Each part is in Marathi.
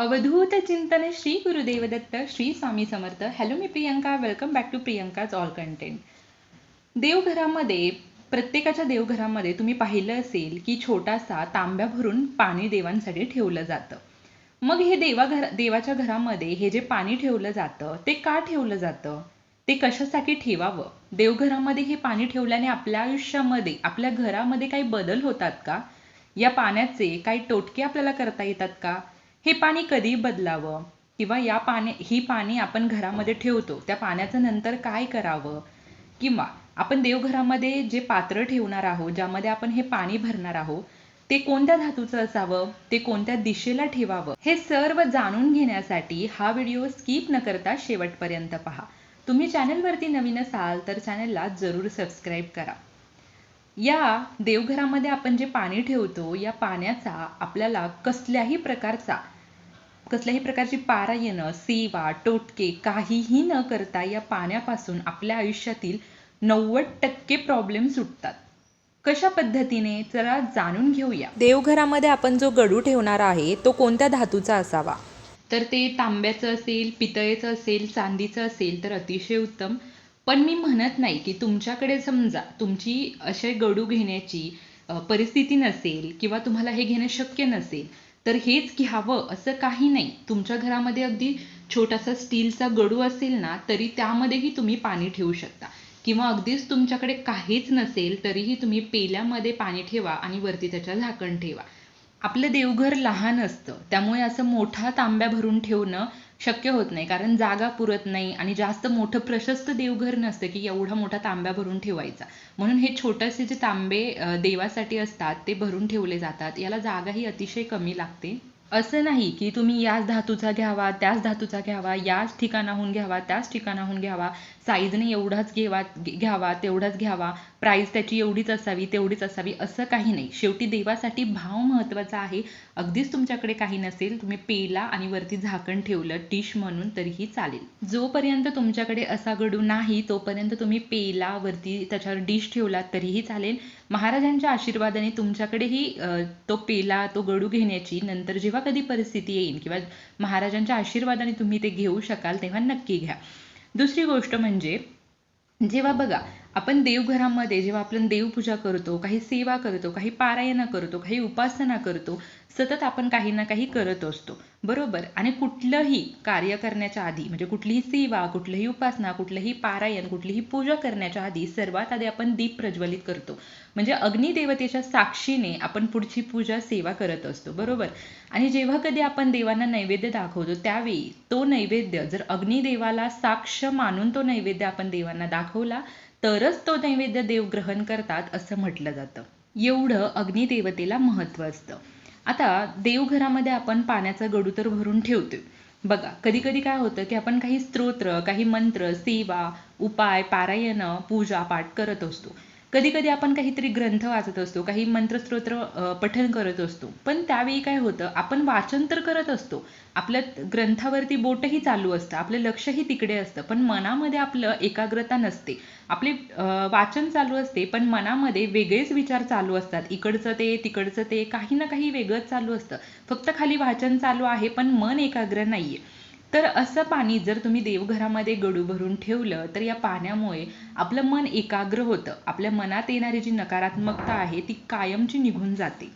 अवधूत चिंतन Shri Gurudevdatta Shri Swami Samarth. Hello me Priyanka. Welcome back to Priyanka's all content देवघरामध्ये प्रत्येकाच्या देवघरामध्ये तुम्ही पाहिलं असेल की छोटासा तांब्या भरून पाणी देवांसाठी ठेवलं जातं. मग हे देवा घर देवाच्या घरामध्ये हे जे पाणी ठेवलं जातं ते का ठेवलं जातं? ते कशासाठी ठेवावं? देवघरामध्ये हे पाणी ठेवल्याने आपल्या आयुष्यामध्ये आपल्या घरामध्ये काही बदल होतात का? या पाण्याचे काही टोटके आपल्याला करता येतात का? हे पाणी कधी बदलावं? किंवा या पाणी ही पाणी आपण घरामध्ये ठेवतो त्या पाण्याचं नंतर काय करावं? किंवा आपण देवघरामध्ये जे पात्र ठेवणार आहोत ज्यामध्ये आपण हे पाणी भरणार आहोत ते कोणत्या धातूचं असावं? ते कोणत्या दिशेला ठेवावं? हे सर्व जाणून घेण्यासाठी हा व्हिडिओ स्किप न करता शेवटपर्यंत पहा. तुम्ही चॅनलवरती नवीन असाल तर चॅनलला जरूर सबस्क्राईब करा. या देवघरामध्ये आपण जे पाणी ठेवतो या पाण्याचा आपल्याला कसल्याही प्रकारचा कसल्याही प्रकारची पारायणं सेवा टोटके काहीही न करता या पाण्यापासून आपल्या आयुष्यातील नव्वद टक्के प्रॉब्लेम सुटतात. कशा पद्धतीने? चला जाणून घेऊया. देवघरामध्ये आपण जो गडू ठेवणार आहे तो कोणत्या धातूचा असावा? तर ते तांब्याचं असेल पितळेचं असेल चांदीचं असेल तर अतिशय उत्तम. पण मी म्हणत नाही की तुमच्याकडे समजा तुमची असे गडू घेण्याची परिस्थिती नसेल किंवा तुम्हाला हे घेणं शक्य नसेल तर हेच घ्यावं असं काही नाही. तुमच्या घरामध्ये अगदी छोटासा स्टीलचा गडू असेल ना तरी त्यामध्येही तुम्ही पाणी ठेवू शकता. किंवा अगदीच तुमच्याकडे काहीच नसेल तरीही तुम्ही पेल्यामध्ये पाणी ठेवा आणि वरती त्याच्या झाकण ठेवा. आपलं देवघर लहान असतं. त्यामुळे असं मोठा तांब्या भरून ठेवणं शक्य होत नाही. कारण जागा पुरत नाही आणि जास्त मोठं प्रशस्त देवघर नसतं की एवढा मोठा तांब्या भरून ठेवायचा. म्हणून हे छोटेसे जे तांबे देवासाठी असतात ते भरून ठेवले जातात. याला जागाही अतिशय कमी लागते. असं नाही की तुम्ही याच धातूचा घ्यावा त्याच धातूचा घ्यावा याच ठिकाणाहून घ्यावा त्याच ठिकाणाहून घ्यावा साईजने एवढाच घेवा घ्यावा तेवढाच घ्यावा प्राईस त्याची एवढीच असावी तेवढीच असावी असं काही नाही. शेवटी देवासाठी भाव महत्त्वाचा आहे. अगदीच तुमच्याकडे काही नसेल तुम्ही पेला आणि वरती झाकण ठेवलं डिश म्हणून तरीही चालेल. जोपर्यंत तुमच्याकडे असा गडू नाही तोपर्यंत तुम्ही पेला वरती त्याच्यावर डिश ठेवला तरीही चालेल. महाराजांच्या आशीर्वादाने तुमच्याकडेही तो पेला तो गडू घेण्याची नंतर जेव्हा कधी परिस्थिती येईल किंवा महाराजांच्या आशीर्वादाने तुम्ही ते घेऊ शकाल तेव्हा नक्की घ्या. दुसरी गोष्ट म्हणजे जेव्हा बघा आपण देवघरामध्ये जेव्हा आपण देवपूजा करतो काही सेवा करतो काही पारायण करतो काही उपासना करतो सतत आपण काही ना काही करत असतो. बरोबर? आणि कुठलंही कार्य करण्याच्या आधी म्हणजे कुठलीही सेवा कुठलीही उपासना कुठलंही पारायण कुठलीही पूजा करण्याच्या आधी सर्वात आधी आपण दीप प्रज्वलित करतो. म्हणजे अग्निदेवतेच्या साक्षीने आपण पुढची पूजा सेवा करत असतो. बरोबर? आणि जेव्हा कधी आपण देवांना नैवेद्य दाखवतो त्यावेळी तो नैवेद्य जर अग्निदेवाला साक्ष मानून तो नैवेद्य आपण देवांना दाखवला तरच तो नैवेद्य देव ग्रहण करतात असं म्हटलं जातं. एवढं अग्निदेवतेला महत्त्व असतं. आता देवघरामध्ये आपण पाण्याचा गडू तर भरून ठेवतोय. बघा कधी कधी काय होतं की आपण काही स्तोत्र काही मंत्र सेवा उपाय पारायण पूजा पाठ करत असतो. कधी कधी आपण काहीतरी ग्रंथ वाचत असतो काही मंत्रस्तोत्र पठन करत असतो. पण त्यावेळी काय होतं आपण वाचन तर करत असतो. आपल्या ग्रंथावरती बोटही चालू असतं आपलं लक्षही तिकडे असतं. पण मनामध्ये आपलं एकाग्रता नसते. आपले वाचन चालू असते पण मनामध्ये वेगळेच विचार चालू असतात. इकडचं ते तिकडचं ते काही ना काही वेगळंच चालू असतं. फक्त खाली वाचन चालू आहे पण मन एकाग्र नाहीये. तर असं पाणी जर तुम्ही देवघरामध्ये गडू भरून ठेवलं तर या पाण्यामुळे आपलं मन एकाग्र होतं. आपल्या मनात येणारी जी नकारात्मकता आहे ती कायमची निघून जाते.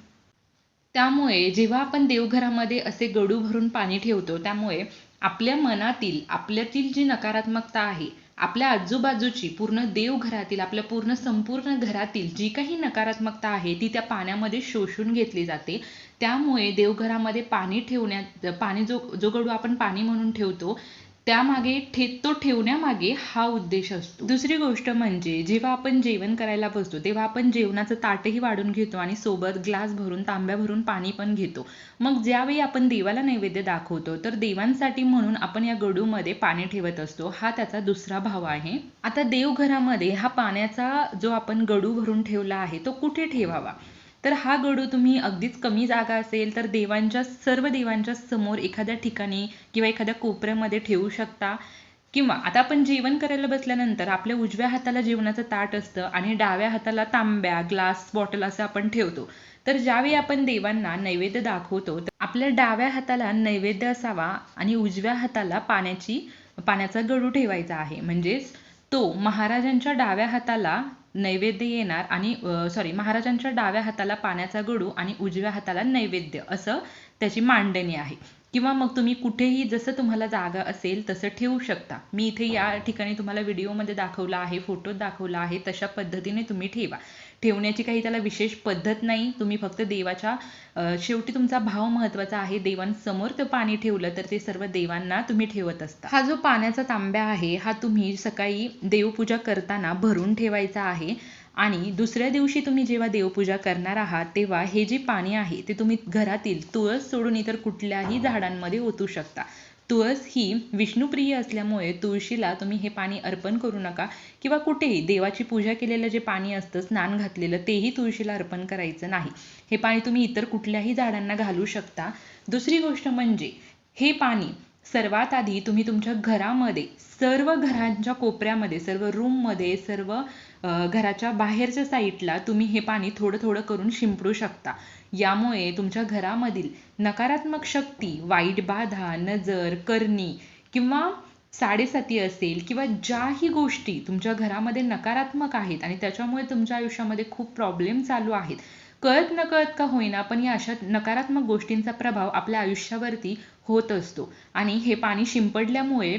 त्यामुळे जेव्हा आपण देवघरामध्ये असे गडू भरून पाणी ठेवतो त्यामुळे आपल्या मनातील आपल्यातील जी नकारात्मकता आहे आपल्या आजूबाजूची पूर्ण देवघरातील आपल्या पूर्ण संपूर्ण घरातील जी काही नकारात्मकता आहे ती त्या पाण्यामध्ये शोषून घेतली जाते. त्यामुळे देवघरामध्ये पाणी ठेवण्यात पाणी जो जो गडू आपण पाणी म्हणून ठेवतो त्यामागे ठे तो ठेवण्यामागे हा उद्देश असतो. दुसरी गोष्ट म्हणजे जेव्हा आपण जेवण करायला बसतो तेव्हा आपण जेवणाचं ताटही वाढून घेतो आणि सोबत ग्लास भरून तांब्या भरून पाणी पण घेतो. मग ज्यावेळी आपण देवाला नैवेद्य दाखवतो तर देवांसाठी म्हणून आपण या गडूमध्ये पाणी ठेवत असतो. हा त्याचा दुसरा भाव आहे. आता देवघरामध्ये हा पाण्याचा जो आपण गडू भरून ठेवला आहे तो कुठे ठेवावा? तर हा गडू तुम्ही अगदीच कमी जागा असेल तर देवांच्या सर्व देवांच्या समोर एखाद्या ठिकाणी किंवा एखाद्या कोपऱ्यामध्ये ठेवू शकता. किंवा आता आपण जेवण करायला बसल्यानंतर आपल्या उजव्या हाताला जेवणाचं ताट असतं आणि डाव्या हाताला तांब्या ग्लास बॉटल असं आपण ठेवतो. तर ज्यावेळी आपण देवांना नैवेद्य दाखवतो तर आपल्या डाव्या हाताला नैवेद्य असावा आणि उजव्या हाताला पाण्याची पाण्याचा गडू ठेवायचा आहे. म्हणजेच तो महाराजांच्या डाव्या हाताला नैवेद्य येणार आणि सॉरी महाराजांच्या डाव्या हाताला पाण्याचा गडू आणि उजव्या हाताला नैवेद्य असं त्याची मांडणी आहे. किंवा मग तुम्ही कुठेही जसं तुम्हाला जागा असेल तसं ठेवू शकता. मी इथे या ठिकाणी तुम्हाला व्हिडिओमध्ये दाखवला आहे फोटोत दाखवला आहे तशा पद्धतीने तुम्ही ठेवा. ठेवण्याची काही त्याला विशेष पद्धत नाही. तुम्ही फक्त देवाच्या शेवटी तुमचा भाव महत्त्वाचा आहे. देवांसमोर ते पाणी ठेवलं तर ते सर्व देवांना तुम्ही ठेवत असता. हा जो पाण्याचा तांब्या आहे हा तुम्ही सकाळी देवपूजा करताना भरून ठेवायचा आहे. आणि दुसऱ्या दिवशी तुम्ही जेव्हा देवपूजा करणार आहात तेव्हा हे जे पाणी आहे ते तुम्ही घरातील तुळस सोडून इतर कुठल्याही झाडांमध्ये ओतू शकता. तुळस ही विष्णुप्रिय असल्यामुळे तुळशीला तुम्ही हे पाणी अर्पण करू नका किंवा कुठेही देवाची पूजा केलेलं जे पाणी असतं स्नान घातलेलं तेही तुळशीला अर्पण करायचं नाही. हे पाणी तुम्ही इतर कुठल्याही झाडांना घालू शकता. दुसरी गोष्ट म्हणजे हे पाणी सर्वात आधी तुम्ही तुमच्या घरामध्ये सर्व घरांच्या कोपऱ्यामध्ये सर्व रूममध्ये सर्व घराच्या बाहेरच्या साईडला तुम्ही हे पाणी थोडं थोडं करून शिंपडू शकता. यामुळे तुमच्या घरामधील नकारात्मक शक्ती वाईट बाधा नजर करणी किंवा साडेसाती असेल किंवा ज्याही गोष्टी तुमच्या घरामध्ये नकारात्मक आहेत आणि त्याच्यामुळे तुमच्या आयुष्यामध्ये खूप प्रॉब्लेम चालू आहेत. कळत नकळत का होईना पण या अशा नकारात्मक गोष्टींचा प्रभाव आपल्या आयुष्यावरती होत असतो. आणि हे पाणी शिंपडल्यामुळे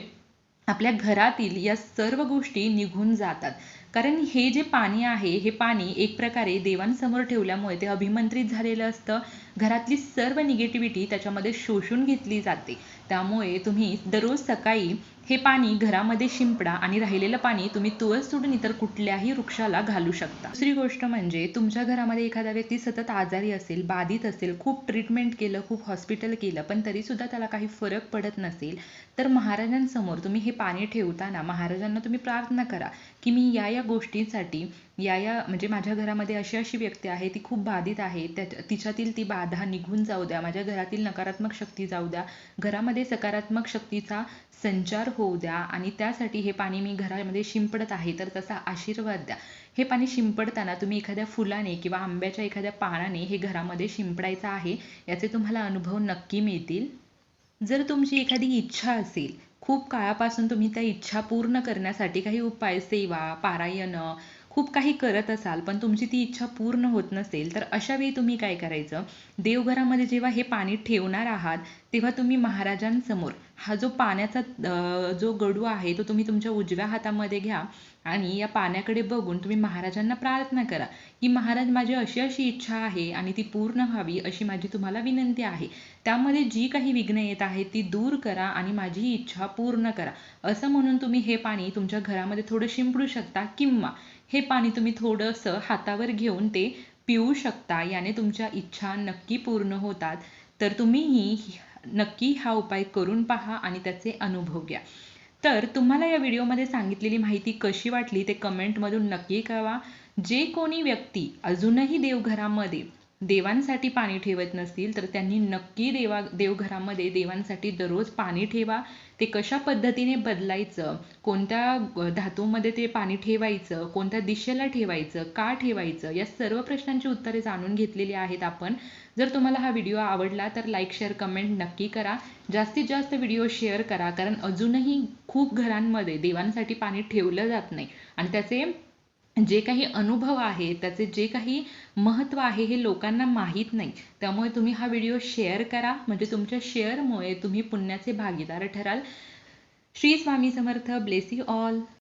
आपल्या घरातील या सर्व गोष्टी निघून जातात. कारण हे जे पाणी आहे हे पाणी एक प्रकारे देवांसमोर ठेवल्यामुळे ते अभिमंत्रित झालेलं असतं. घरातली सर्व निगेटिव्हिटी त्याच्यामध्ये शोषून घेतली जाते. त्यामुळे तुम्ही दररोज सकाळी हे पाणी घरामध्ये शिंपडा आणि राहिलेलं पाणी तुम्ही तुळस सोडून इतर कुठल्याही वृक्षाला घालू शकता. दुसरी गोष्ट म्हणजे तुमच्या घरामध्ये एखादा व्यक्ती सतत आजारी असेल बाधित असेल खूप ट्रीटमेंट केलं खूप हॉस्पिटल केलं पण तरी सुद्धा त्याला काही फरक पडत नसेल तर महाराजांसमोर तुम्ही हे पाणी ठेवताना महाराजांना तुम्ही प्रार्थना करा. की मी या या गोष्टींसाठी या या म्हणजे माझ्या घरामध्ये अशी अशी व्यक्ती आहे ती खूप बाधित आहे त्या तिच्यातील ती बाधा निघून जाऊ द्या माझ्या घरातील नकारात्मक शक्ती जाऊ द्या घरामध्ये सकारात्मक शक्तीचा संचार होऊ द्या आणि त्यासाठी हे पाणी मी घरामध्ये शिंपडत आहे तर तसा आशीर्वाद द्या. हे पाणी शिंपडताना तुम्ही एखाद्या फुलाने किंवा आंब्याच्या एखाद्या पानाने हे घरामध्ये शिंपडायचं आहे याचे तुम्हाला अनुभव नक्की मिळतील. जर तुमची एखादी इच्छा असेल खूप काळापासून तुम्ही त्या इच्छा पूर्ण करण्यासाठी काही उपाय सेवा पारायण खूप काही करत असाल पण तुमची ती इच्छा पूर्ण होत नसेल तर अशा वेळी तुम्ही काय करायचं? देवघरामध्ये जेव्हा हे पाणी ठेवणार आहात तेव्हा तुम्ही महाराजांसमोर हा जो पाण्याचा जो गडू आहे तो तुम्ही तुमच्या उजव्या हातामध्ये घ्या आणि या पाण्याकडे बघून तुम्ही महाराजांना प्रार्थना करा की महाराज माझी अशी अशी इच्छा आहे आणि ती पूर्ण व्हावी अशी माझी तुम्हाला विनंती आहे. त्यामध्ये जी काही विघ्न येत आहेत ती दूर करा आणि माझी इच्छा पूर्ण करा. असं म्हणून तुम्ही हे पाणी तुमच्या घरामध्ये थोडं शिंपडू शकता किंवा हे पाणी तुम्ही थोडंसं हातावर घेऊन ते पिऊ शकता याने तुमच्या इच्छा नक्की पूर्ण होतात. तर तुम्हीही नक्की हा उपाय करून पहा आणि त्याचे अनुभव घ्या. तर तुम्हाला या व्हिडिओमध्ये सांगितलेली माहिती कशी वाटली ते कमेंटमधून नक्की कळवा. जे कोणी व्यक्ती अजूनही देवघरामध्ये देवांसाठी पाणी ठेवत नसतील तर त्यांनी नक्की देवा देवघरामध्ये देवांसाठी दररोज पाणी ठेवा. ते कशा पद्धतीने बदलायचं? कोणत्या धातूमध्ये ते पाणी ठेवायचं? कोणत्या दिशेला ठेवायचं? का ठेवायचं? या सर्व प्रश्नांची उत्तरे जाणून घेतलेली आहेत आपण. जर तुम्हाला हा व्हिडिओ आवडला तर लाईक शेअर कमेंट नक्की करा. जास्तीत जास्त व्हिडिओ शेअर करा कारण अजूनही खूप घरांमध्ये देवांसाठी पाणी ठेवलं जात नाही. आणि त्याचे जे काही अनुभव आहे त्याचे जे काही महत्त्व आहे हे लोकांना माहीत नाही. त्यामुळे तुम्ही हा व्हिडिओ शेअर करा. म्हणजे तुमच्या शेअरमुळे तुम्ही पुण्याचे भागीदार ठराल. Shri Swami Samarth. Bless you all.